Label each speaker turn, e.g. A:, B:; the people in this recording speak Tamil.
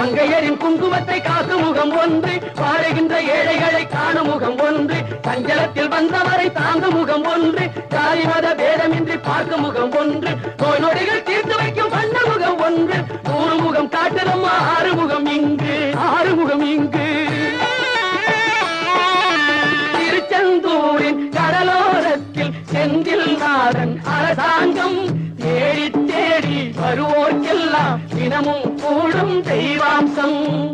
A: மங்கையரின் குங்குமத்தை காசு முகம் ஒன்று பாடுகின்ற ஏழைகளை காணு முகம் ஒன்று சஞ்சலத்தில் வந்தவரை தாங்கு முகம் ஒன்று ஜாதி மத பேதமின்றி பார்க்க முகம் ஒன்று நோய் நொடிகள் தீர்த்து வைக்கும் வண்ண முகம் ஒன்று நூறு முகம் காட்டுதம்மா ஆறு முகம் இங்கு ஆறு முகம் இங்கு. திருச்செந்தூரின் கடலோரத்தில் செந்தில் நாதன் அரசாங்கம் வருவோர்க்கெல்லாம் தினமும் கூடும் தெய்வாம்சம்.